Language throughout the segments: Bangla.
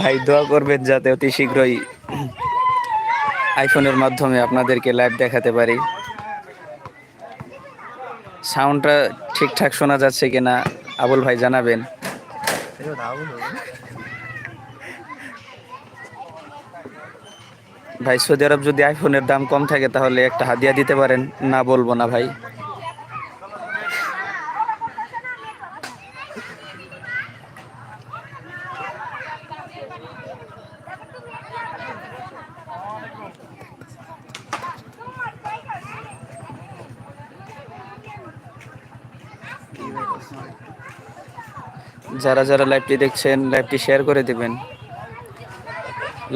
ভাই, দোয়া করবেন যাতে অতি শীঘ্রই আইফোনের মাধ্যমে আপনাদেরকে লাইভ দেখাতে পারি। সাউন্ডটা ঠিকঠাক শোনা যাচ্ছে কিনা আবুল ভাই জানাবেন। ভাই, সৌদি আরব যদি আইফোনের দাম কম থাকে তাহলে একটা হাদিয়া দিতে পারেন। না বলব না ভাই। যারা যারা লাইভটি দেখছেন লাইভটি শেয়ার করে দিবেন।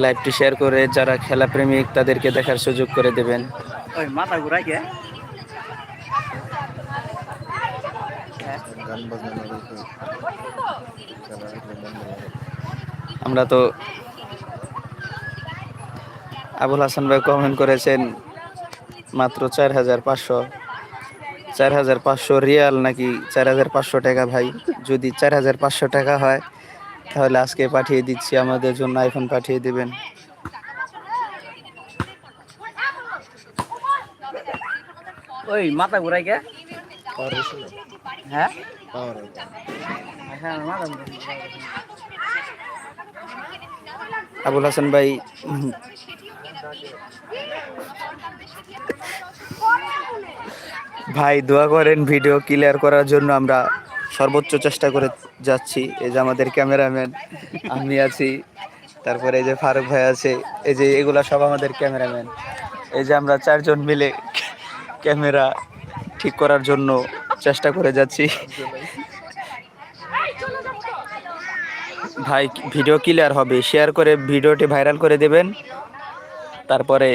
লাইভটি শেয়ার করে যারা খেলা প্রেমিক তাদেরকে দেখার সুযোগ করে দেবেন। ওই মাথা ঘুরাই। আমরা তো আবুল হাসান ভাই কমেন্ট করেছেন মাত্র চার হাজার পাঁচশো। চার হাজার পাঁচশো রিয়াল নাকি চার হাজার পাঁচশো টাকা ভাই? যদি চার হাজার পাঁচশো টাকা হয় তাহলে আজকে পাঠিয়ে দিচ্ছি আমাদের জন্য আইফোন পাঠিয়ে দেবেন। ওই মাথা ঘুরাই কে? হ্যাঁ। হ্যাঁ আবুল হাসান ভাই ভাই, দোয়া করেন ভিডিও ক্লিয়ার করার জন্য আমরা সর্বোচ্চ চেষ্টা করে যাচ্ছি। এই যে আমাদের ক্যামেরাম্যান, আমি আছি। তারপরে এই যে ফারুক ভাই আছে, এই যে এগুলা সব আমাদের ক্যামেরাম্যান। এই যে আমরা চারজন মিলে ক্যামেরা ঠিক করার জন্য চেষ্টা করে যাচ্ছি। ভাই, ভিডিও ক্লিয়ার হবে। শেয়ার করে ভিডিওটি ভাইরাল করে দেবেন। তারপরে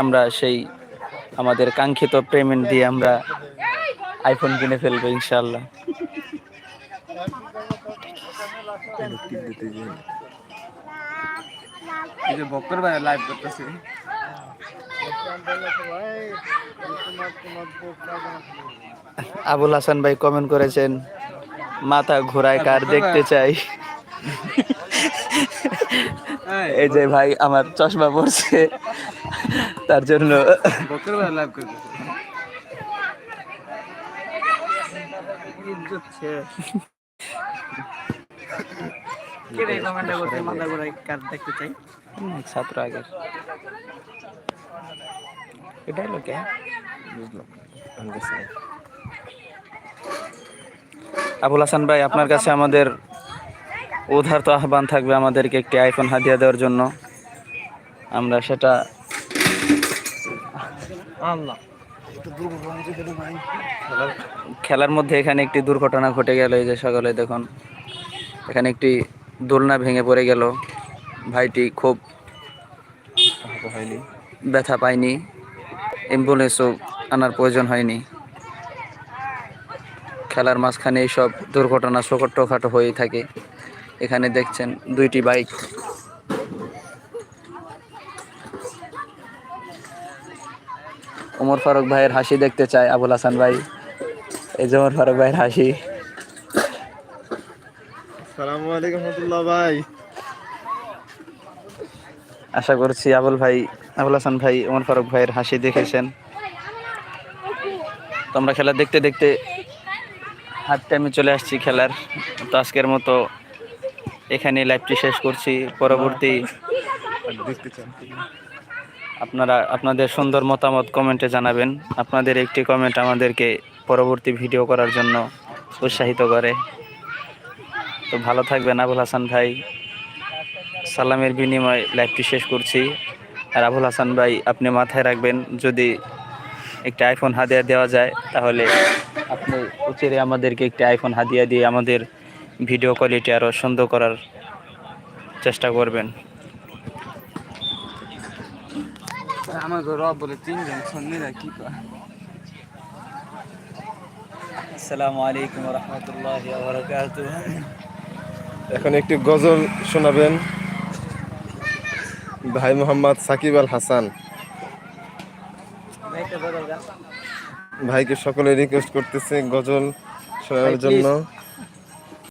আমরা সেই আমাদের কাঙ্ক্ষিত পেমেন্ট দিয়ে আমরা আইফোন কিনে ফেলব ইনশাল্লাহ ভাই লাইভ করতেছে। আবুল হাসান ভাই কমেন্ট করেছেন মাথা ঘোরায় কার দেখতে চাই? এই যে ভাই আমার চশমা পড়ছে তার জন্য। ছাত্র আগের। এটা হলো কে বুঝলাম। আমি গেছি না। আবুল হাসান ভাই আপনার কাছে আমাদের উধার তো আহ্বান থাকবে আমাদেরকে একটি আইফোন হাদিয়া দেওয়ার জন্য। আমরা সেটা আল্লাহ। খেলার মধ্যে এখানে একটি দুর্ঘটনা ঘটে গেল, এই যে সকালে দেখুন, এখানে একটি দোলনা ভেঙে পড়ে গেল। ভাইটি খুব ব্যথা পায়নি, অ্যাম্বুলেন্সও আনার প্রয়োজন হয়নি। খেলার মাঝখানে এইসব দুর্ঘটনা ছোটখাটো হয়েই থাকে। এখানে দেখছেন দুইটি বাইক। ওমর ফারুক ভাইয়ের হাসি দেখতে চায় আবুল হাসান ভাই। এই যে ওমর ফারুক ভাইয়ের হাসি। আসসালামু আলাইকুম রহমতুল্লাহ ভাই। আশা করছি আবুল ভাই আবুল হাসান ভাই ওমর ফারুক ভাইয়ের হাসি দেখেছেন। তো আমরা খেলা দেখতে দেখতে হাফ টাইমে চলে আসছি খেলার। তো আজকের মতো এখানে লাইভটি শেষ করছি। পরবর্তী দেখতে চান। আপনারা আপনাদের সুন্দর মতামত কমেন্টে জানাবেন। আপনাদের একটি কমেন্ট আমাদেরকে পরবর্তী ভিডিও করার জন্য উৎসাহিত করে। তো ভালো থাকবেন আবুল হাসান ভাই। সালামের বিনিময়ে লাইভটি শেষ করছি। আর আবুল হাসান ভাই, আপনি মাথায় রাখবেন, যদি একটি আইফোন হাদিয়া দেওয়া যায়, তাহলে আপনি উচিরে আমাদেরকে একটি আইফোন হাদিয়া দিয়ে আমাদের ভিডিও কোয়ালিটি আরও সুন্দর করার চেষ্টা করবেন। আমার ঘর রব বলে তিনজন কি কয়? আসসালামু আলাইকুম রহমতুল্লাহ এখন একটি গজল শোনাবেন। ভাই মোহাম্মদ সাকিব আল হাসান। ভাইকে সকলে রিকোয়েস্ট করতেছে গজল please। জন্য।